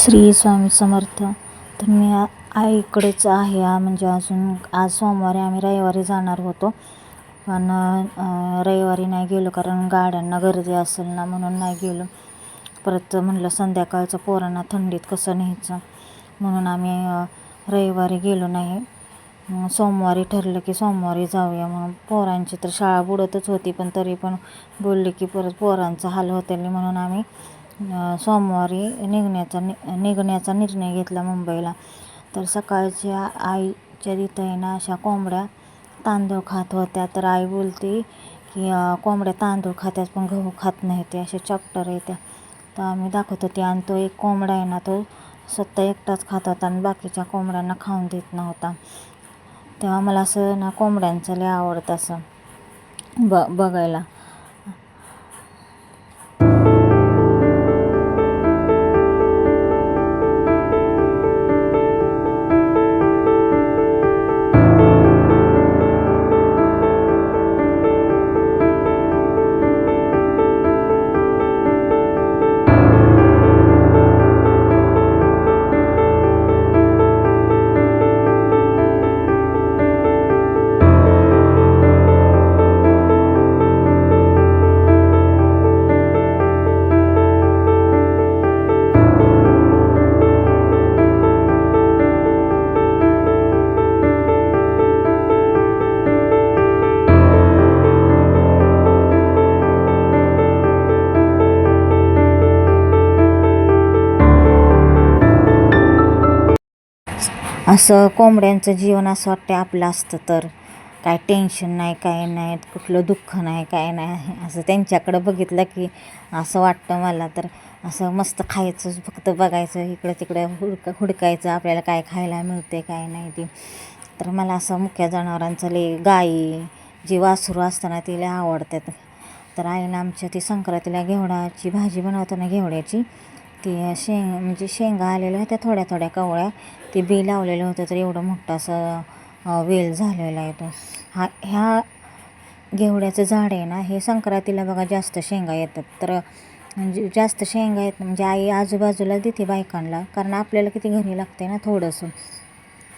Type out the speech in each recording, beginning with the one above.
श्री स्वामी समर्थ. तर मी आईकडेच आहे. म्हणजे अजून आज सोमवारी आम्ही रविवारी जाणार होतो. पण रविवारी नाही गेलो कारण गाड्यांना गर्दी असेल ना म्हणून नाही गेलो. परत म्हणलं संध्याकाळचं पोरांना थंडीत कसं न्यायचं? म्हणून आम्ही रविवारी गेलो नाही. सोमवारी ठरलं की सोमवारी जाऊया म्हणून. पोरांची तर शाळा बुडतच होती पण तरी पण बोलले की परत पोरांचा हाल होतील म्हणून आम्ही सोमवारी निघण्याचा नि निघण्याचा निर्णय घेतला मुंबईला. तर सकाळच्या आईच्या तिथं आहे ना अशा कोंबड्या तांदूळ खात होत्या. तर आई बोलते की कोंबड्या तांदूळ खात्यात पण गहू खात नाही. ते असे चॅप्टर आहे त्या. तर आम्ही दाखवत होते आणि तो एक कोंबडा आहे ना तो स्वतः एकटाच खात होता आणि बाकीच्या कोंबड्यांना खाऊन देत नव्हता. तेव्हा मला असं ना कोंबड्यांचं लय आवडतं असं ब बघायला. असं कोंबड्यांचं जीवन असं वाटतं आपलं असतं तर. काय टेन्शन नाही काय नाही कुठलं दुःख नाही काय नाही. असं त्यांच्याकडं बघितलं की असं वाटतं मला तर. असं मस्त खायचं फक्त बघायचं इकडं तिकडं हुडक हुडकायचं आपल्याला काय खायला मिळते काय नाही ते. तर मला असं मुख्य जनावरांचं ले गाई जी वासरू असताना ती आवडतात. तर आईनं आमच्या ती संक्रांतीला घेवडाची भाजी बनवताना घेवड्याची ती शेंग म्हणजे शेंगा आलेल्या होत्या थोड्या थोड्या कवळ्या. ते बी लावलेलं होतं तर एवढं मोठं असं वेल झालेला आहे तो. हा ह्या घेवड्याचं झाड आहे ना हे संक्रांतीला बघा जास्त शेंगा येतात. तर म्हणजे जास्त शेंगा येत म्हणजे आई आजूबाजूला देते बायकांना कारण आपल्याला किती घरी लागते ना थोडंसं.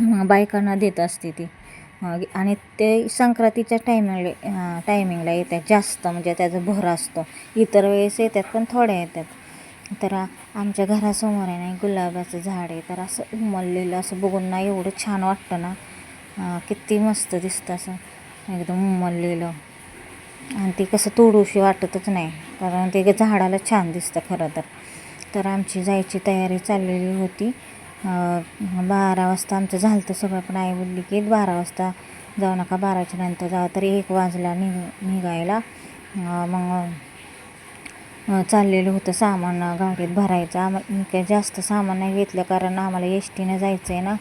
मग बायकांना देत असते ती. आणि ते संक्रांतीच्या टायमिंगला टायमिंगला येतात जास्त म्हणजे त्याचा भर असतो. इतर वेळेस येतात पण थोड्या येतात. तर आमच्या घरासमोर आहे ना गुलाबाचं झाड आहे. तर असं उमललेलं असं बघून ना एवढं छान वाटतं ना. किती मस्त दिसतं असं. एकदम उमललेलं. आणि ते कसं तोडूशी वाटतच नाही. कारण ते झाडाला छान दिसतं खरं तर. तर आमची जायची तयारी चाललेली होती. बारा वाजता आमचं झालं तर सगळं. पण आई बोलली की बारा वाजता जाऊ नका बाराच्या नंतर जावं. तरी एक वाजला निघ निघायला. मग चाललेलं होतं सामान गाडीत भरायचं. आम्हाला काय काही जास्त सामान नाही घेतलं कारण आम्हाला एस टीनं जायचं आहे ना.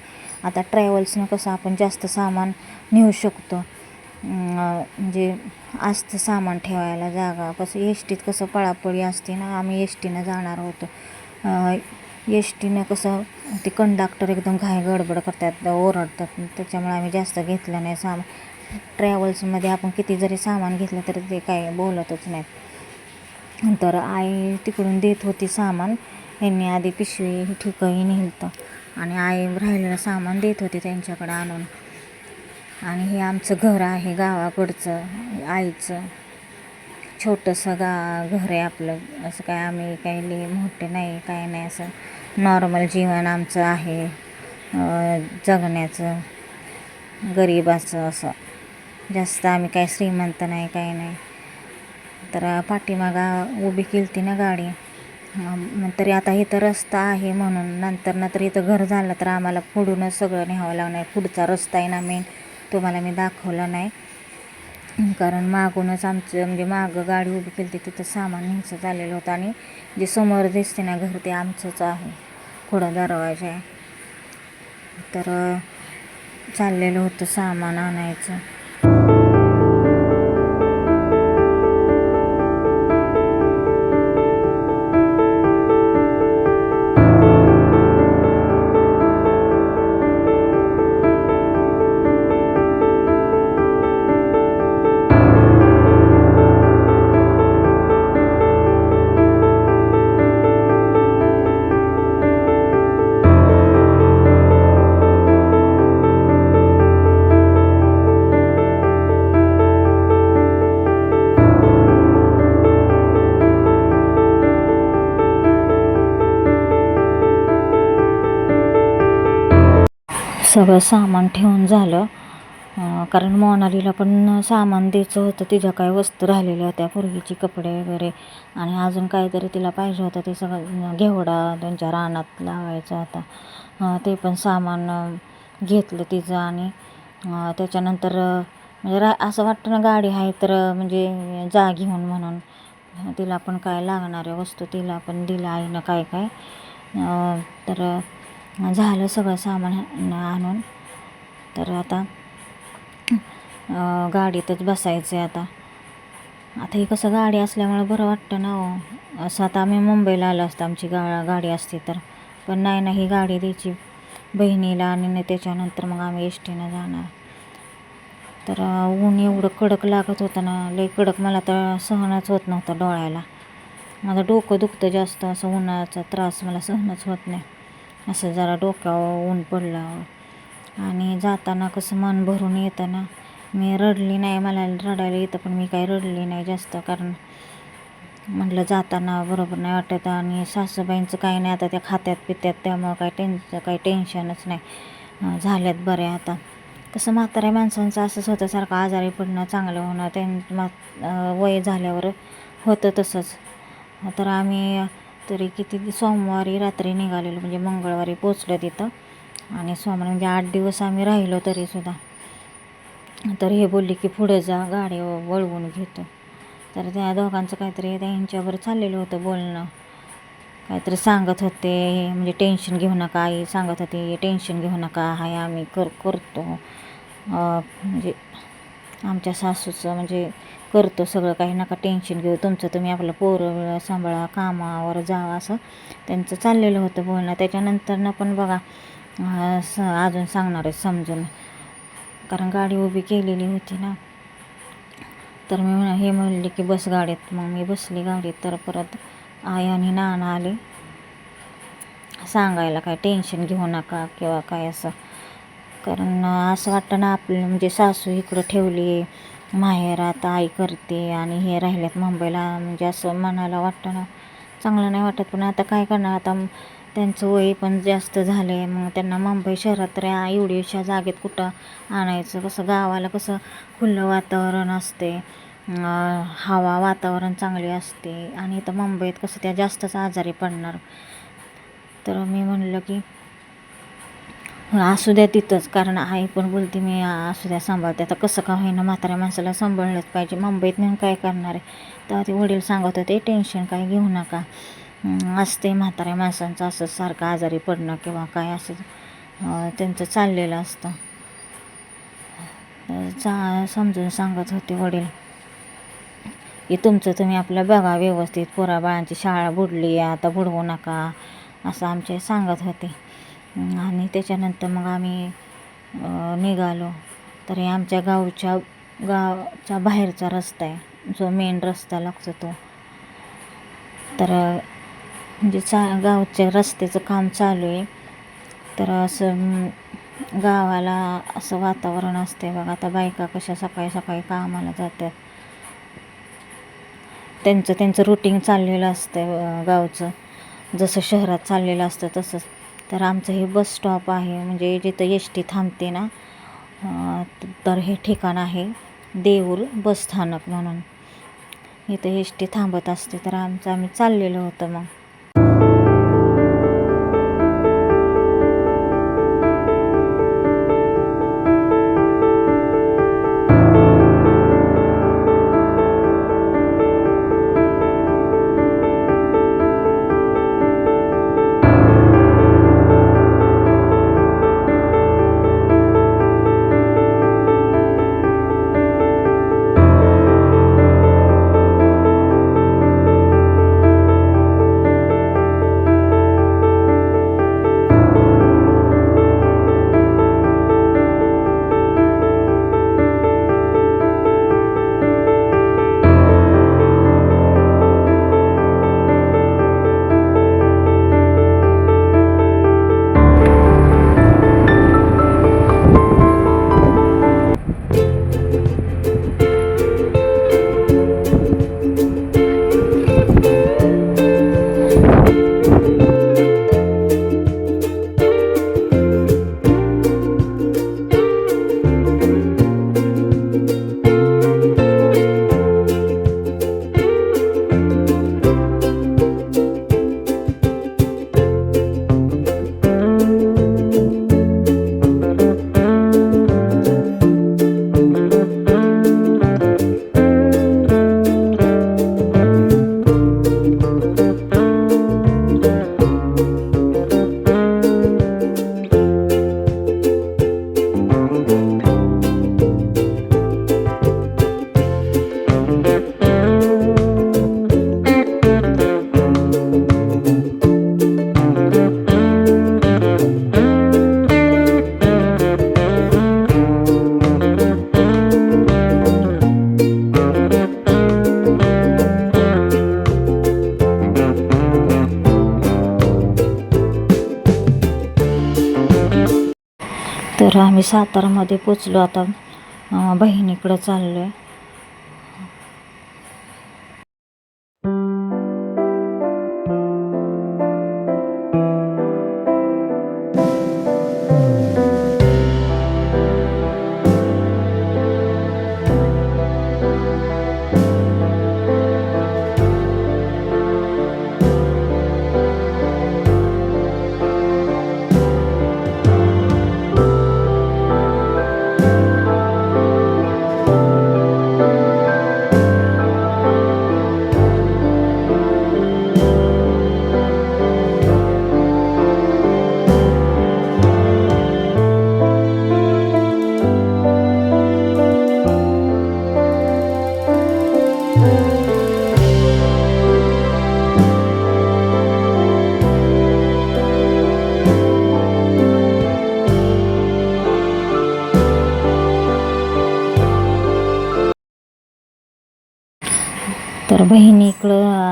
आता ट्रॅव्हल्सनं कसं आपण जास्त सामान नेऊ शकतो. म्हणजे असतं सामान ठेवायला जागा. कसं एस टीत कसं पळापळी असते ना आम्ही एस टीनं जाणार होतो. एस टीनं कसं ते कंडक्टर एकदम घाय गडबड करतात ओरडतात. त्याच्यामुळे आम्ही जास्त घेतलं नाही सामान. ट्रॅव्हल्समध्ये आपण किती जरी सामान घेतलं तरी ते काय बोलतच नाहीत. तर आई तिकडून देत होती सामान. यांनी आधी पिशवी ठिकाणी नेलं आणि आई राहिलेलं सामान देत होती त्यांच्याकडं आणून. आणि हे आमचं घर आहे गावाकडचं आईचं. छोटंसं गा घर आहे आपलं. असं काय आम्ही काही लई मोठे नाही काय नाही. असं नॉर्मल जीवन आमचं आहे. जगण्याचं गरिबाचं असं. जास्त आम्ही काय श्रीमंत नाही काय नाही. तर पाठीमागा उभी केली होती ना गाडी. तरी आता इथं रस्ता आहे म्हणून नंतर ना तर इथं घर झालं तर आम्हाला पुढूनच सगळं न्यावं लागणार. पुढचा रस्ता आहे ना मेन तुम्हाला मी दाखवला नाही. कारण मागूनच आमचं म्हणजे मागं गाडी उभी केली होती तिथं सामान न्यायचं चाललेलं होतं आणि जे समोर दिसते ना घर ते आमचंच आहे. पुढं दरवाजा आहे. तर चाललेलं होतं सामान आणायचं. सगळं सामान ठेवून झालं. कारण मोनालीला पण सामान द्यायचं होतं. तिच्या काय वस्तू राहिलेल्या होत्या पूर्वीची कपडे वगैरे. आणि अजून काहीतरी तिला पाहिजे होतं. ते सगळं घेवडा त्यांच्या रानात लावायचा होता. ते पण सामान घेतलं तिचं आणि त्याच्यानंतर म्हणजे रा असं वाटतं ना गाडी आहे तर म्हणजे जा घेऊन म्हणून. तिला पण काय लागणाऱ्या वस्तू तिला पण दिल्या आईनं काय काय. तर झालं सगळं सामान आणून. तर आता गाडीतच बसायचं आहे आता. आता हे कसं गाडी असल्यामुळं बरं वाटतं ना हो. असं आता आम्ही मुंबईला आलो असतं आमची गा गाडी असती तर. पण नाही ना ही गाडी द्यायची बहिणीला आणि न त्याच्यानंतर मग आम्ही एस टीनं जाणार. तर ऊन एवढं कडक लागत होतं ना लई कडक मला तर सहनच होत नव्हतं डोळ्याला. माझं डोकं दुखतं जास्त असं उन्हाचा त्रास मला सहनच होत नाही. असं जरा डोक्यावर ऊन पडलं. आणि जाताना कसं मन भरून येतं ना मी रडली नाही मला रडायला येतं पण मी काही रडली नाही जास्त. कारण म्हटलं जाताना बरोबर नाही वाटत आणि सासूबाईंचं काही नाही आता त्या खात्यात पित्यात त्यामुळं काही टेन्शन काही टेन्शनच नाही. झाल्यात बरे आता. कसं म्हाताऱ्या माणसांचं असं स्वतःसारखं आजारी पडणं चांगलं होणं त्यां मा वय झाल्यावर होतं तसंच. तर आम्ही तरी किती सोमवारी रात्री निघालेलो. म्हणजे मंगळवारी पोचलं तिथं. आणि सोमवारी म्हणजे आठ दिवस आम्ही राहिलो तरीसुद्धा तर हे बोलले की पुढं जा गाडी वळवून घेतो. तर त्या दोघांचं काहीतरी त्यांच्यावर चाललेलं होतं बोलणं. काहीतरी सांगत होते म्हणजे टेन्शन घेऊ नका आई सांगत होते टेन्शन घेऊ नका हाय आम्ही कर करतो. म्हणजे आमच्या सासूचं म्हणजे करतो सगळं काही नका टेन्शन घेऊ. तुमचं तुम्ही आपलं पोरं सांभाळा कामावर जावा असं त्यांचं चाललेलं होतं बोलणं. त्याच्यानंतरनं पण बघा स अजून सांगणार आहे समजून. कारण गाडी उभी केलेली होती ना. तर मी म्हणा हे म्हणले की बस गाडीत. मग मी बसली गाडीत. तर परत आई आणि नाना आले. सांगायला काय टेन्शन घेऊ नका किंवा काय असं. कारण असं वाटतं ना आपलं म्हणजे सासू इकडं ठेवली माहेरात आई करते आणि हे राहिल्यात मुंबईला म्हणजे असं मनाला वाटतं ना. चांगलं नाही वाटत पण आता काय करणार? आता त्यांचं वय पण जास्त झालं आहे मग त्यांना मुंबई शहरात तर एवढी अशा जागेत कुठं आणायचं? कसं गावाला कसं खुलं वातावरण असते हवा वातावरण चांगली असते आणि इथं मुंबईत कसं त्या जास्तच आजारी पडणार. तर मी म्हणलं की असू द्या तिथंच कारण आई पण बोलते मी असू द्या सांभाळते. आता कसं का होईना म्हाताऱ्या माणसाला सांभाळलंच पाहिजे. मुंबईत नेऊन काय करणार आहे? तेव्हा ते वडील सांगत होते टेन्शन काय घेऊ नका. असते म्हाताऱ्या माणसांचं असं सारखं आजारी पडणं किंवा काय असं त्यांचं चाललेलं असतं. चा समजून सांगत होते वडील की तुमचं तुम्ही आपलं बघा व्यवस्थित पोरा बाळांची शाळा बुडली आता बुडवू नका असं आमचे सांगत होते. आणि त्याच्यानंतर मग आम्ही निघालो निघालो. तरी आमच्या गावच्या गावच्या बाहेरचा रस्ता आहे. जो मेन रस्ता लागतो तो. तर म्हणजे चा गावच्या रस्त्याचं काम चालू आहे. तर असं गावाला असं वातावरण असते बघा. आता बायका कशा सकाळी सकाळी कामाला जातात. त्यांचं त्यांचं रुटीन चाललेलं असतं गावचं. जसं शहरात चाललेलं असतं तसंच. तर आमचं हे बस स्टॉप आहे. म्हणजे जिथं एस टी थांबते ना तर हे ठिकाण आहे देऊर बस स्थानक म्हणून. इथं एस टी थांबत असते तर आमचं आम्ही चाललेलो होतं मग. तर आम्ही सातारामध्ये पोचलो. आता बहिणीकडं चाललो आहे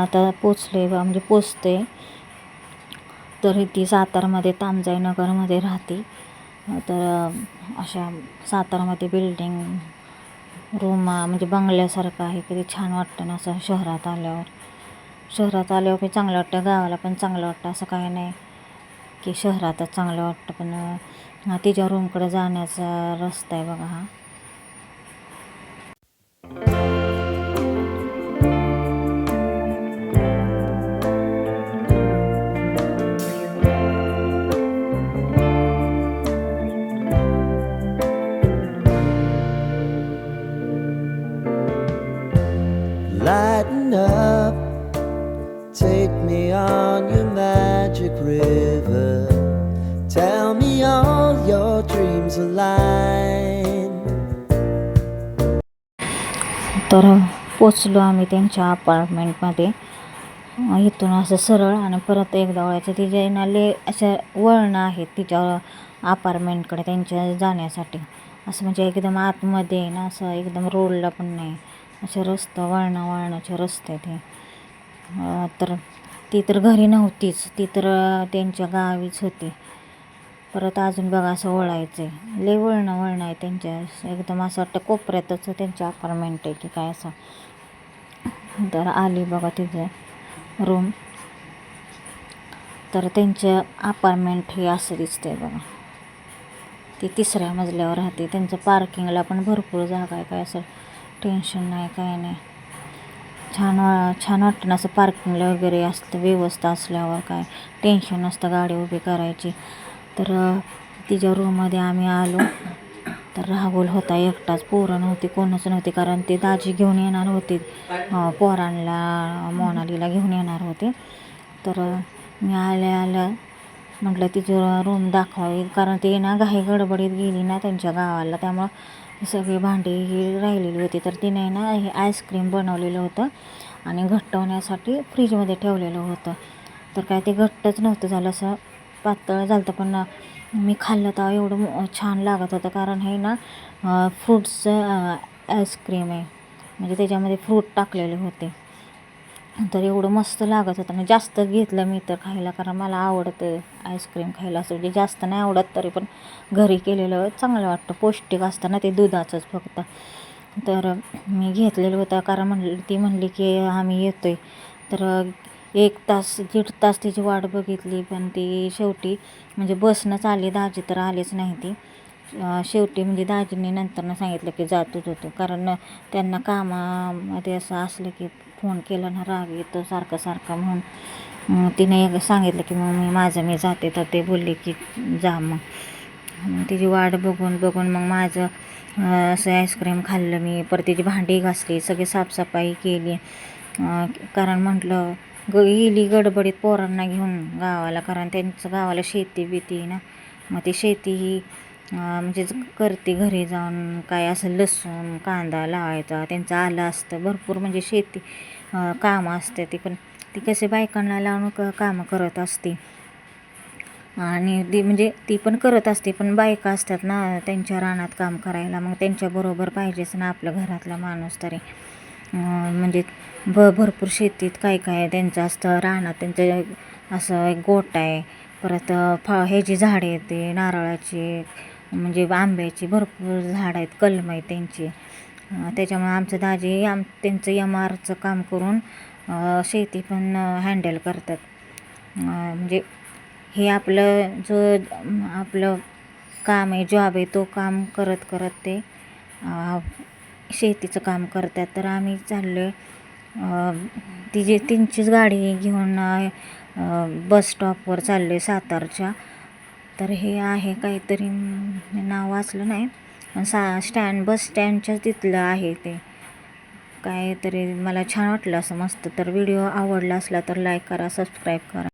आता पोचले बा म्हणजे पोचते. तर ती सातारमध्ये तामजाईनगरमध्ये राहते. तर अशा सातारमध्ये बिल्डिंग रूम म्हणजे बंगल्यासारखं आहे. किती छान वाटतं ना असं शहरात आल्यावर. शहरात आल्यावर पण चांगलं वाटतं. गावाला पण चांगलं वाटतं. असं काही नाही की शहरातच चांगलं वाटतं. पण तिच्या रूमकडे जाण्याचा रस्ता आहे बघा हा. Tell me all your dreams align. तर पोचलो आम्ही त्यांच्या अपार्टमेंटमध्ये इथून असं सरळ आणि परत एकदा वळायचं तिच्या ना ले अशा वळणं आहेत तिच्या अपार्टमेंटकडे त्यांच्या जाण्यासाठी. असं म्हणजे एकदम आतमध्ये ना असं एकदम रोडला पण नाही. असे रस्ता वळणं वळणाचे रस्ते ते तर ती तर घरी नव्हतीच ती तर त्यांच्या गावीच होती. परत अजून बघा असं वळायचं आहे लय वळणं वळणं आहे त्यांच्या एकदम असं वाटतं कोपऱ्यातच त्यांची अपार्टमेंट आहे की काय असं. तर आली बघा तिचं रूम तर त्यांचं अपार्टमेंट हे असं दिसतंय बघा. ती तिसऱ्या मजल्यावर राहते. त्यांचं पार्किंगला पण भरपूर जागा आहे. काय असं टेन्शन नाही काय नाही. छान वा छान वाटतं ना असं पार्किंगला वगैरे असतं व्यवस्था असल्यावर काय टेन्शन नसतं गाडी उभी करायची. तर तिच्या रूममध्ये आम्ही आलो. तर राहुल होता एकटाच. पोरं नव्हती कोणच नव्हती. कारण ते दाजी घेऊन येणार होते. पोरांला पोरांना मोनालीला घेऊन येणार होते. तर मी आल्या आल्या म्हटलं तिचं रूम दाखवावी कारण ते ना घाई गडबडीत गेली ना त्यांच्या गावाला. त्यामुळं सगळी भांडी ही राहिलेली होती. तर तिने ना हे आईस्क्रीम बनवलेलं होतं आणि घट्ट होण्यासाठी फ्रीजमध्ये ठेवलेलं होतं. तर काय ते घट्टच नव्हतं झालं असं. पातळ झालं होतं पण मी खाल्लं तर एवढं छान लागत होतं कारण हे ना फ्रूट्सचं आईस्क्रीम आहे. म्हणजे त्याच्यामध्ये फ्रूट टाकलेले होते. तर एवढं मस्त लागत होतं. ना जास्त घेतलं मी तर खायला कारण मला आवडतं आईस्क्रीम खायला. असं म्हणजे जास्त नाही आवडत तरी पण घरी केलेलं चांगलं वाटतं. पौष्टिक असतं ना ते दुधाचंच फक्त. तर मी घेतलेलं होतं कारण म्हणली ती म्हणली की आम्ही येतो आहे तर एक तास दीड तास तिची वाट बघितली पण ती शेवटी म्हणजे बसनंच आली दाजी तर आलीच नाही ती. शेवटी म्हणजे दाजींनी नंतरनं सांगितलं की जातोच होतो. कारण त्यांना कामामध्ये असं असलं की फोन केला ना राग येतो सारखं सारखं म्हणून. तिने एक सांगितलं की मग मी माझं मी जाते तर ते बोलले की जा मग. तिची वाट बघून बघून मग माझं असं आईस्क्रीम खाल्लं मी. परत तिची भांडी घासली सगळी साफसफाई केली. कारण म्हटलं ग गेली गडबडीत पोरांना घेऊन गावाला कारण त्यांचं गावाला शेती बिती ना. मग ती शेती ही म्हणजे करते घरी जाऊन काय असं लसूण कांदा लावायचा त्यांचं आलं असतं भरपूर म्हणजे शेती कामं असते ती. पण ती कसे बायकांना लावून क कामं करत असते. आणि ती म्हणजे ती पण करत असते पण बायका असतात ना त्यांच्या रानात काम करायला. मग त्यांच्याबरोबर पाहिजेच ना आपलं घरातला माणूस तरी. म्हणजे भ भरपूर शेतीत काय काय त्यांचं असतं रानात त्यांचं असं एक गोट आहे. परत फ ह्याची झाडे येते नारळाची म्हणजे आंब्याची भरपूर झाडं आहेत कलम आहेत त्यांची. त्याच्यामुळे आमचं दाजी आम त्यांचं एम आरचं काम करून शेती पण हँडल करतात. म्हणजे हे आपलं जो आपलं काम आहे जॉब आहे तो काम करत करत ते शेतीचं काम करतात. तर आम्ही चाललो तिचे तिची त्यांचीच गाडी घेऊन बस स्टॉपवर चाललो आहे सातारच्या. तर हे आहे काहीतरी नाव वाचलं नाही पण सा स्टँड बस स्टँडच्या तिथलं आहे ते. काहीतरी मला छान वाटलं असं मस्त. तर व्हिडिओ आवडला असला तर लाईक करा सबस्क्राईब करा.